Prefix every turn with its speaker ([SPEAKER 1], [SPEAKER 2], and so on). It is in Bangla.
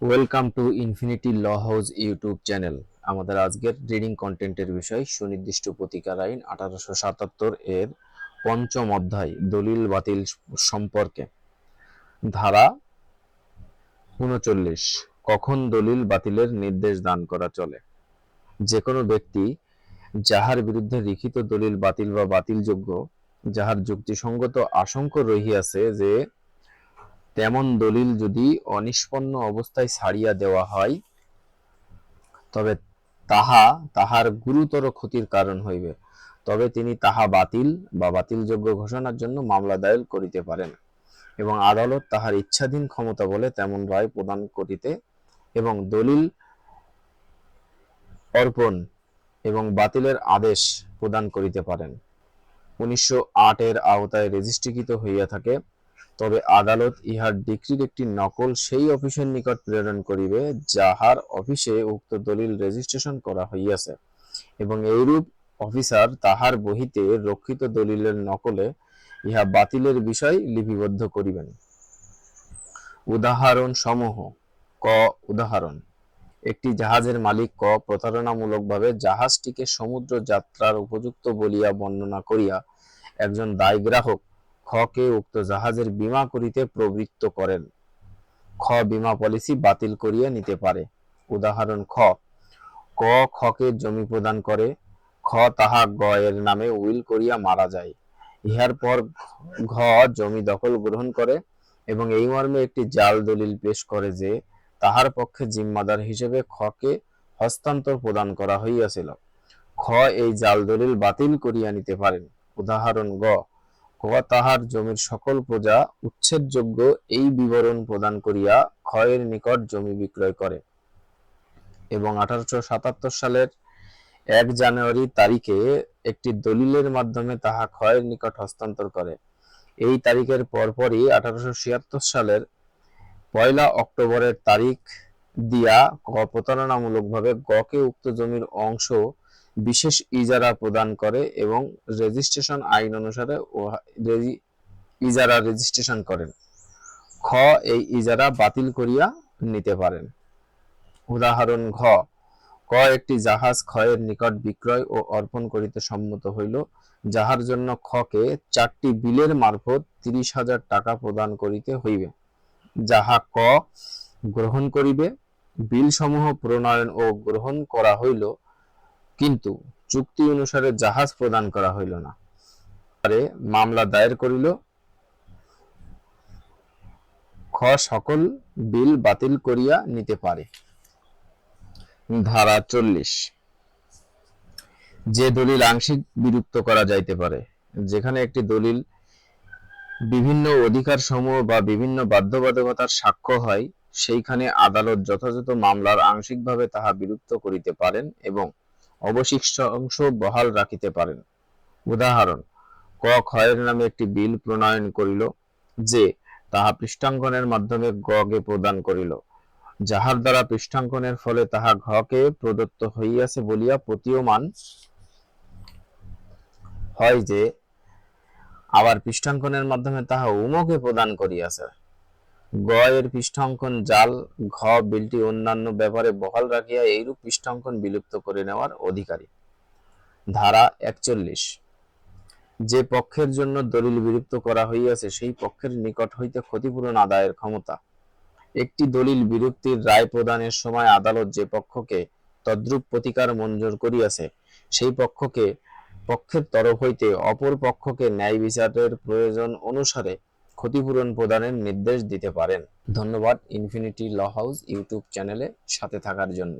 [SPEAKER 1] Welcome to infinity law house YouTube channel আমাদের আজকের রিডিং কন্টেন্টের বিষয় সুনির্দিষ্ট প্রতিকার আইন আঠারোশো সাতাত্তর এর পঞ্চম অধ্যায়, দলিল বাতিল সম্পর্কে। ধারা উনচল্লিশ, কখন দলিল বাতিলের নির্দেশ দান করা চলে? যে কোনো ব্যক্তি যাহার বিরুদ্ধে লিখিত দলিল বাতিল বা বাতিলযোগ্য, যাহার যুক্তিসঙ্গত আশঙ্ক রহিয়াছে যে তেমন দলিল যদি অনিষ্পন্ন অবস্থায় ছাড়িয়া দেওয়া হয়, তবে তাহা তাহার গুরুতর ক্ষতির কারণ হইবে। তবে তিনি তাহা বাতিল বা বাতিলযোগ্য ঘোষণার জন্য মামলা দায়ের করিতে পারেন এবং আদালত তাহার ইচ্ছাধীন ক্ষমতা বলে তেমন রায় প্রদান করিতে এবং দলিল অর্পণ এবং বাতিলের আদেশ প্রদান করিতে পারেন। উনিশশো আট এর আওতায় রেজিস্ট্রিকৃত হইয়া থাকে তবে আদালত ইহার ডিক্রির একটি নকল সেই অফিসের নিকট প্রেরণ করিবে, যাহার অফিসে উক্ত দলিল রেজিস্ট্রেশন করা হইয়াছে। এবং এইরূপ অফিসার তাহার বহিতে রক্ষিত দলিলের নকলে ইহা বাতিলের বিষয় লিপিবদ্ধ করিবেন। উদাহরণ সমূহ ক, উদাহরণ। একটি জাহাজের মালিক ক, প্রতারণামূলকভাবে জাহাজটিকে সমুদ্র যাত্রার উপযুক্ত বলিয়া বর্ণনা করিয়া একজন দায় গ্রাহক খকে উক্ত জাহাজের বীমা করিতে প্রবৃত্ত করেন। খ, বীমা পলিসি বাতিল করিয়া নিতে পারে। উদাহরণ, খ। ক খকে জমি প্রদান করে। খ, তাহা গ নামে উইল করিয়া মারা যায়। ইহার পর ঘ, জমি দখল গ্রহণ করে এবং এই মর্মে একটি জাল দলিল পেশ করে যে, তাহার পক্ষে জিম্মাদার হিসেবে খকে হস্তান্তর প্রদান করা হইয়াছিল। খ, এই জাল দলিল বাতিল করিয়া নিতে পারেন। উদাহরণ, গ। ক তাহার জমির সকল প্রজা উচ্ছেদযোগ্য এই বিবরণ প্রদান করিয়া ক্ষয়ের নিকট জমি বিক্রয় করে। এবং আঠারোশো সাতাত্তর সালের এক জানুয়ারি তারিখে একটি দলিলের মাধ্যমে তাহা ক্ষয়ের নিকট হস্তান্তর করে। এই তারিখের পরপরই আঠারোশো ছিয়াত্তর সালের পয়লা অক্টোবরের তারিখ দিয়া ক প্রতারণামূলকভাবে গকে উক্ত জমির অংশ বিশেষ ইজারা প্রদান করে এবং রেজিস্ট্রেশন আইন অনুসারে ইজারা রেজিস্ট্রেশন করেন। খ, এই ইজারা বাতিল করিয়া নিতে পারেন। উদাহরণ, ঘ, ক, একটি জাহাজ ক্ষয়ের নিকট বিক্রয় ও অর্পণ করিতে সম্মত হইল, যাহার জন্য খকে চারটি বিলের মারফত তিরিশ হাজার টাকা প্রদান করিতে হইবে, যাহা ক, গ্রহণ করিবে বিল সমূহ প্রণয়ন ও গ্রহণ করা হইল কিন্তু চুক্তি অনুসারে জাহাজ প্রদান করা হইল না। পরে মামলা দায়ের করিল। খ, সকল বিল বাতিল করিয়া নিতে পারে। ধারা চল্লিশ। যে দলিল আংশিক বিলুপ্ত করা যাইতে পারে, যেখানে একটি দলিল বিভিন্ন অধিকার সমূহ বা বিভিন্ন বাধ্যবাধকতার সাক্ষ্য হয়, সেইখানে আদালত যথাযথ মামলার আংশিকভাবে তাহা বিলুপ্ত করিতে পারেন এবং অবশিষ্ট অংশ বহাল রাখিতে পারেন। উদাহরণ, ক ক্ষয়ের নামে একটি বিল প্রণয়ন করিল, যে তাহা পৃষ্ঠাঙ্কনের মাধ্যমে গকে প্রদান করিল, যাহার দ্বারা পৃষ্ঠাঙ্কনের ফলে তাহা ঘকে প্রদত্ত হইয়াছে বলিয়া প্রতীয়মান হয় যে, আবার পৃষ্ঠাঙ্কনের মাধ্যমে তাহা উমকে প্রদান করিয়াছে। গ এর পৃষ্ঠাঙ্কন জাল, ঘ, বিলটি অন্যান্য ব্যাপারে বহাল রাখিয়া এইরূপ পৃষ্ঠাঙ্কন বিলুপ্ত করে নেওয়ার অধিকারী। ধারা একচল্লিশ। যে পক্ষের জন্য দলিল বিলুপ্ত করা হইয়াছে, সেই পক্ষের নিকট হইতে ক্ষতিপূরণ আদায়ের ক্ষমতা। একটি দলিল বিলুপ্তির রায় প্রদানের সময় আদালত যে পক্ষকে তদ্রূপ প্রতিকার মঞ্জুর করিয়াছে, সেই পক্ষকে, পক্ষের তরফ হইতে অপর পক্ষকে ন্যায় বিচারের প্রয়োজন অনুসারে ক্ষতিপূরণ প্রদানের নির্দেশ দিতে পারেন। ধন্যবাদ ইনফিনিটি ল হাউস ইউটিউব চ্যানেলে সাথে থাকার জন্য।